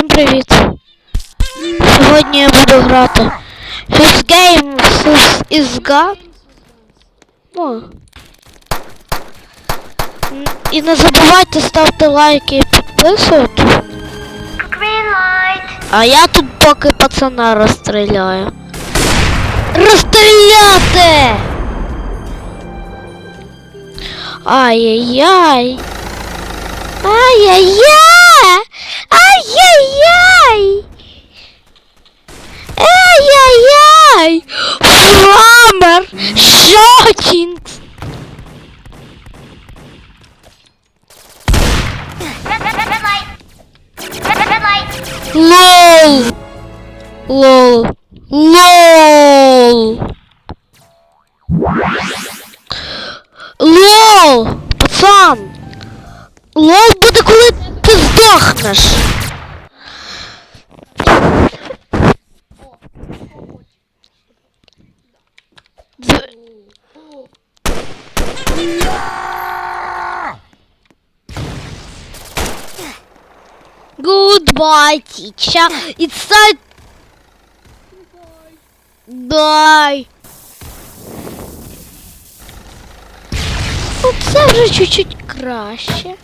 Всім привіт! Сьогодні я буду грати His Game is Gun. О. І не забувайте ставити лайки і підписувати. А я тут поки пацана розстріляю. Розстріляти! Ай-яй-яй! Ай-яй-яй! Ай-яй-яй! Ай-яй-яй! Фрамер! Шотінг! Red, red, red light. Red, red light. Лол! Лол! Лол! Лол! Пацан! Лол буде, коли ти здохнеш! Goodbye, teacher. It's time. Bye. Оце вже чуть-чуть краще.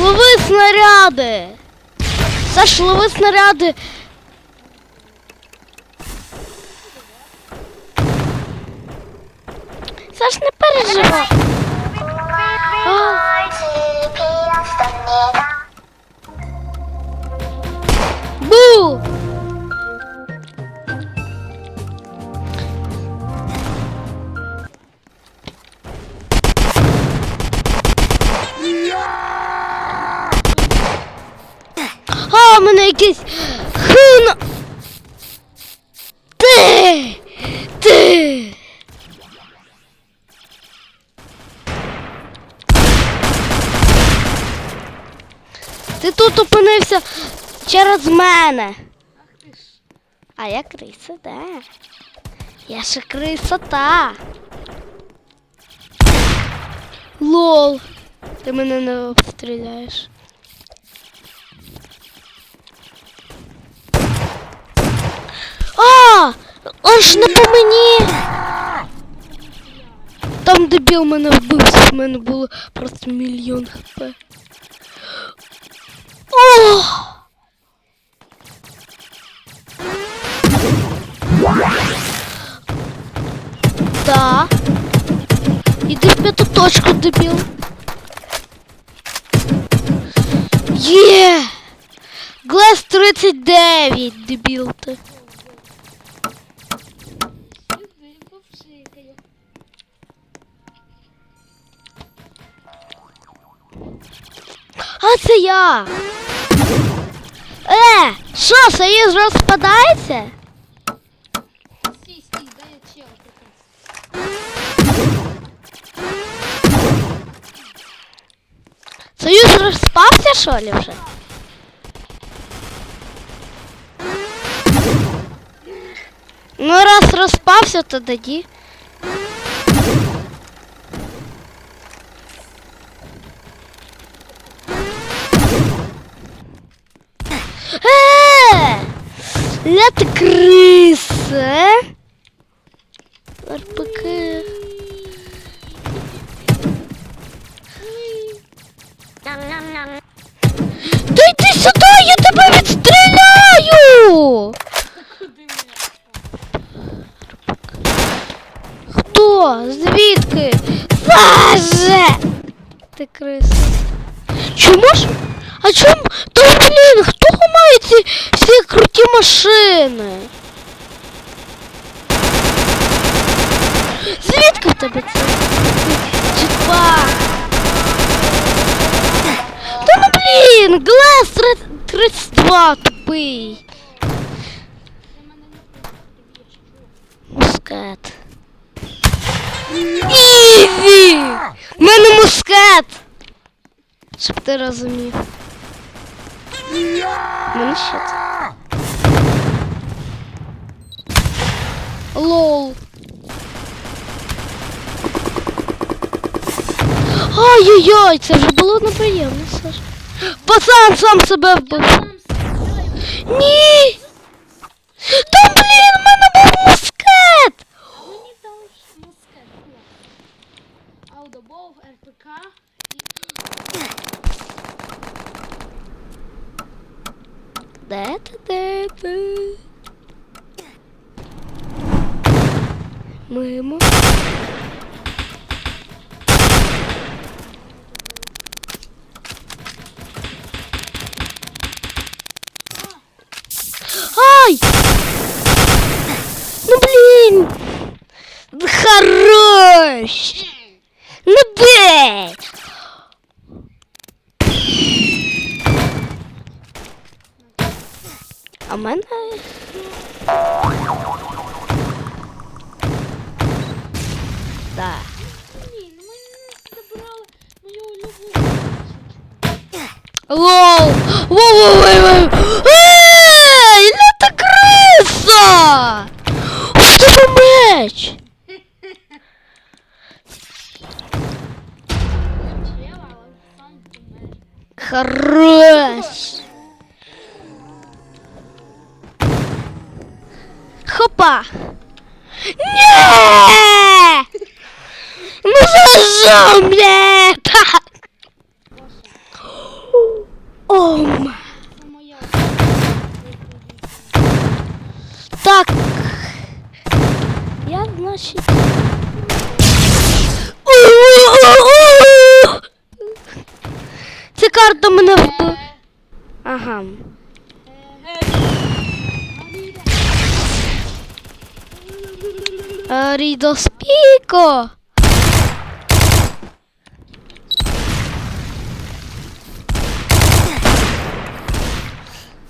Лови снаряди. Саш, лови снаряди. Саш, не переживай. А. Boo! Через мене. А я криса, да. Я ще криса та. Лол. Ти мене не обстріляєш. А! Он ж не по мені. Там дебіл мене вбився, в мене було просто мільйон хп. точку, дебіл. Є! Глес 39, дебіл ти. А це я. Е, що, союз розпадається? Союз розпався, що ли, вже? Ну, раз розпався, то тоді. Е! Ля ти криса, е? РПК. Я тебе відстріляю! Хто? Звідки? Боже! Ти криса. Чому ж? А чому? Та блін, хто має ці всі круті машини? Звідки в тебе це? Джетпак? Та ну блін, 32 тупий. Мускет. Іві! В мене мускет! Щоб ти розумів. В Мене це. Лол. Ай-яй-яй, це вже було неприємно, Саш. Пацан сам себе вбив. Сам Ні! Та блін, в мене був мускет! А мені дали ж москет. Аудобов, РПК і... Де ти, де ти? Мимо. Давай! Ну блин! Хорош! Ну блин! А мене... Да. Лол! Лол! Лол! Лол! Втечь. Хорош. Хопа. Не! Ну зажжем, блядь! Ом! Так, наші. Ця карта мене вбила. Ага. Е, Рідо спіко.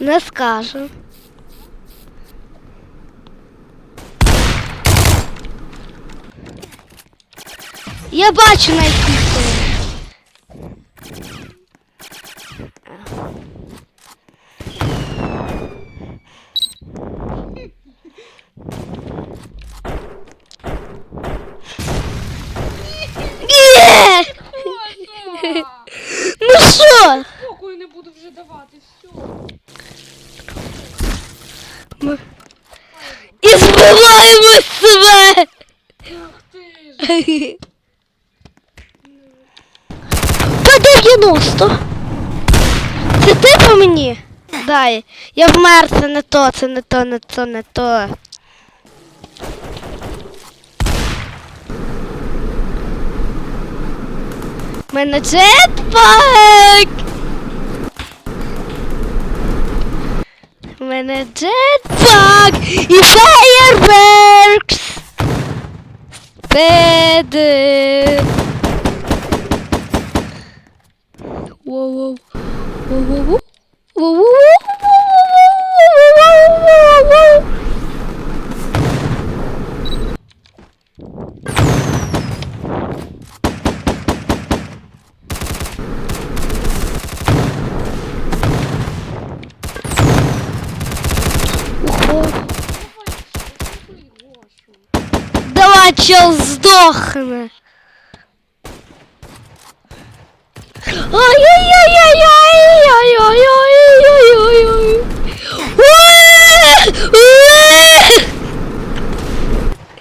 Не скажу. Я бачу на якій ти. Є! Ну що? Спокою не буду вже давати, все. Ми... І збиваємо себе! Ах ти ж. 90. Це ти по мені? Дай. Я вмер, це не то, це не то, не то, не то. Мене джетпак! Мене джетпак і феєрверкс! Спеди! воу чел, сдохни!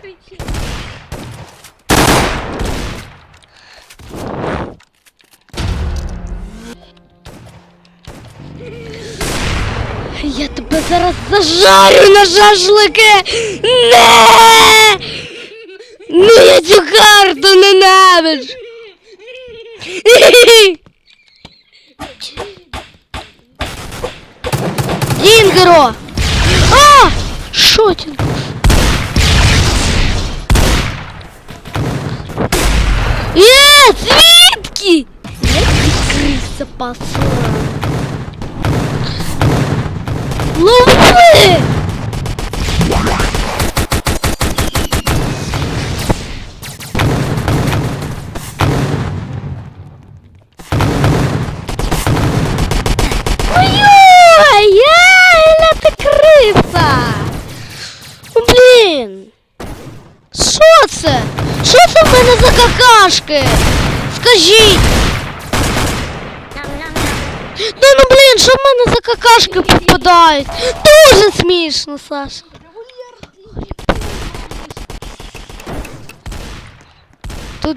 Кричи. Я тебе зараз зажарю на шашлики. Не! Ну я цю карту ненавиджу. Дінгеро! А! Шотінг! Э, е, звідки? Звідки криса пасла? Лови! за какашки? Скажіть! Nom nom nom. Та ну блін, Блін, що в мене за какашки попадають? Дуже смішно, Саша. Револьвер. Тут,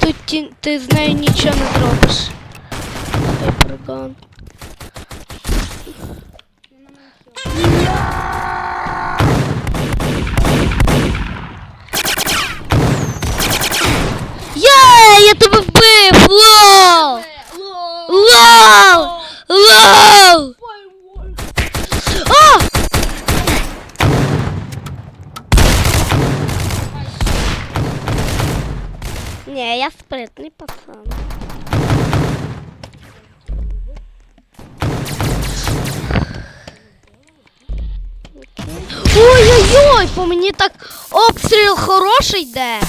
тут ті- ти з нею нічого не зробиш. Хайперган. Є, Я тебе вбив! Лол! Лол! Лол! А! Не, я спритний пацан. Ой-ой-ой, по мені так обстріл хороший йде.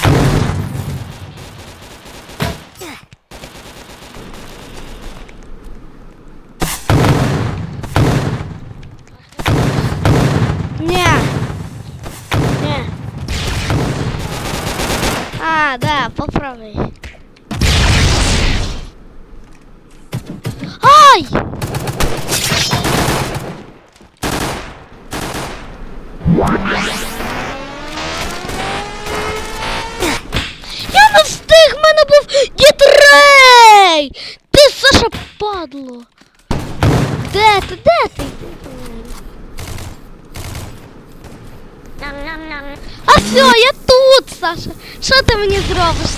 Я тут, Саша. Що ти мені зробиш?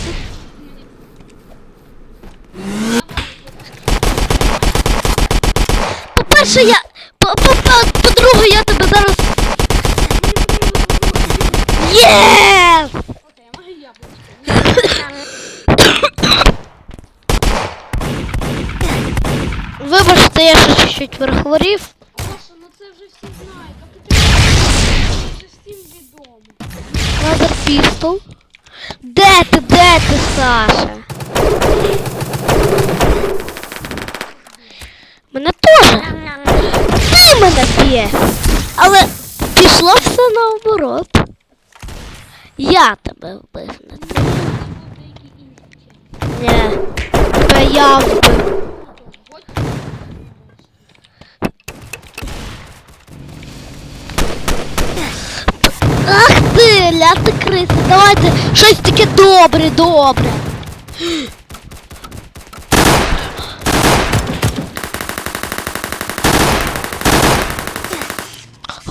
По-перше, я. по- по- по- По-друге, я тебе зараз. Єс! Вибачте, я ще чуть-чуть перехворів. Пістол. Де ти, де ти, Саша? Мене теж. Ти мене б'є. Але пішло все наоборот. Я тебе вбив не ти. Ні. Тебе я вбив. Ти, ляти криси, давайте щось таке добре, добре.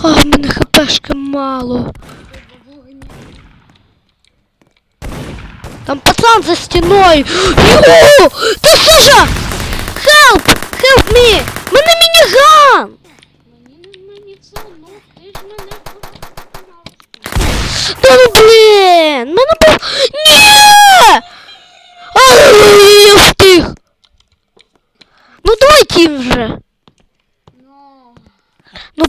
А, в мене хпшки мало. Там пацан за стіною. Йо! Та Саша! Help! Help me! Мене мініган! Та ну блін! Мене був. Ні! Ай, я встиг! Ну давай тім вже! Ну, Ну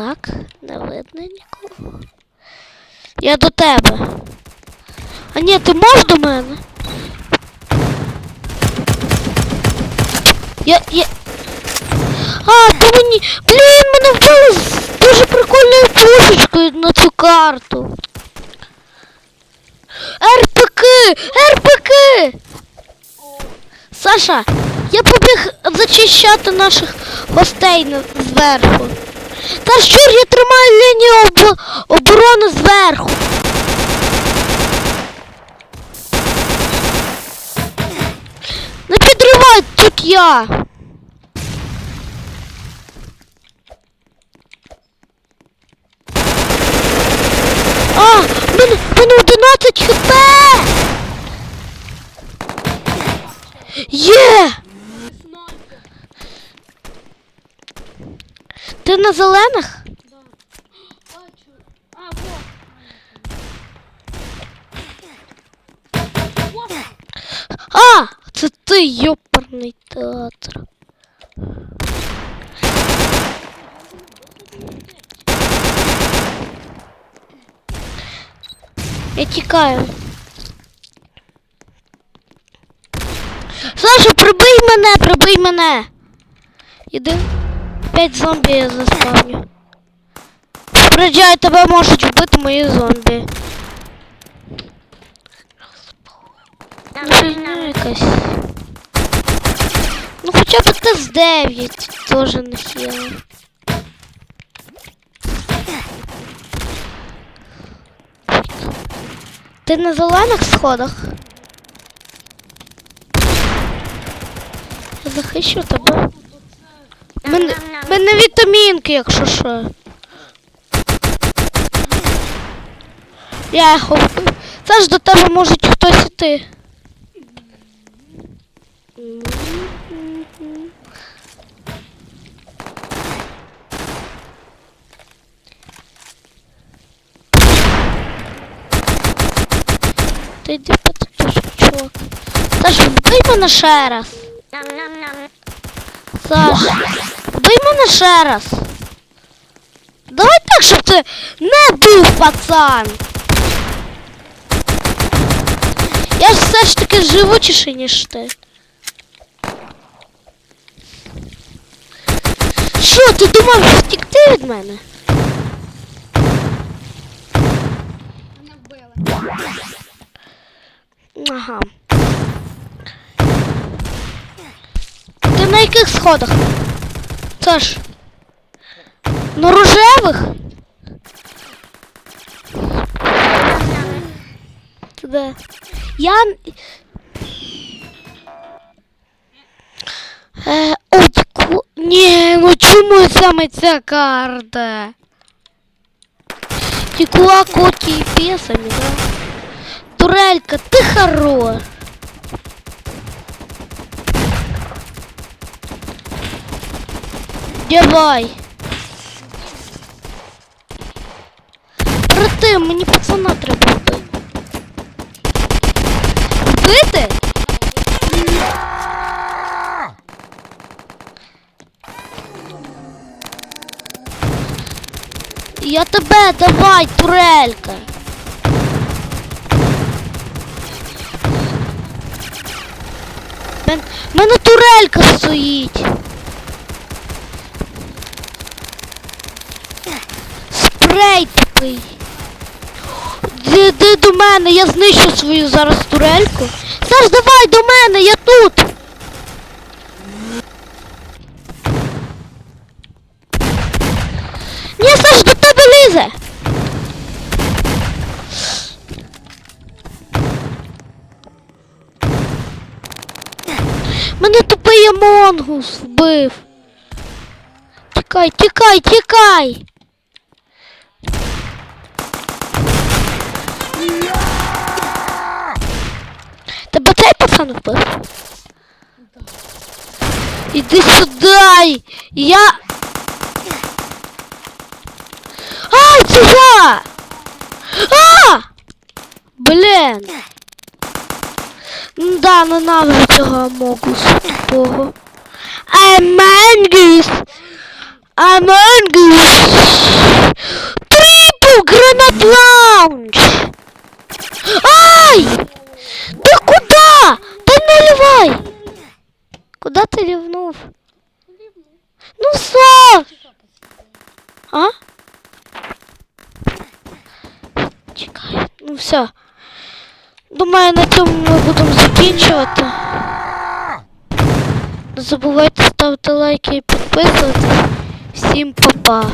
Так, не видно нікого. Я до тебе. А ні, ти можеш до мене? Я. я... А, ти мені. Блін, мене вбили з дуже прикольною пушечкою на цю карту. РПК! РПК! Саша, я побіг зачищати наших гостей зверху. Та щур, я тримаю лінію об... оборони зверху. Не підривай, тут я. А, мене, мене 11 хп. Є! Снайпер! Ти на зелених? Да. Бачу. А, вот. А! Це ти, йоперний театр. Я тікаю. Саша, прибий мене, прибий мене. Іди. П'ять зомбі я заспавню. Попереджаю, тебе можуть вбити мої зомбі. Якась. Ну хоча б ТС-9 теж не хіло. Ти на зелених сходах? Я захищу тебе. Мене, мене вітамінки, якщо що. Я їх вбив. Це ж до тебе можуть хтось іти. Ти йди потушок, чувак. Саш, вбий мене ще раз. Саш, мене ще раз. Давай так, щоб ти не був пацан. Я ж все ж таки живучіший, ніж ти. Що, ти думав втікти від мене? Ага. Ти на яких сходах? Саш. На рожевих? Ти де? Я. н- Е, ой, ку... Ні, ну чому саме ця карта? Тікуа коті і песами, да? Турелька, ты хорош. Давай. Брати, мені пацана треба вбити. Вбити? Я тебе, давай, турелька. Мен... мене турелька стоїть. Спрей тупий. Ди, ди до мене, я знищу свою зараз турельку. Саш, давай до мене, я тут. Ні, Саш, до тебе лізе. Мене тупий Амонгус вбив. Тікай, тікай, тікай. Тебе пацан вбив? Іди сюди. Я. Ай, це я! А! Блін. Да, ненавиджу цього Амогуса тупого. Амангус! Амангус! Трипл гранат лаунч! Ай! Ти куда? Та не ливай! Куда ти рівнув? Ну все! А? Чекай, ну все. Думаю, на цьому ми будемо закінчувати. Не забувайте ставити лайки і підписуватись. Всім па-па.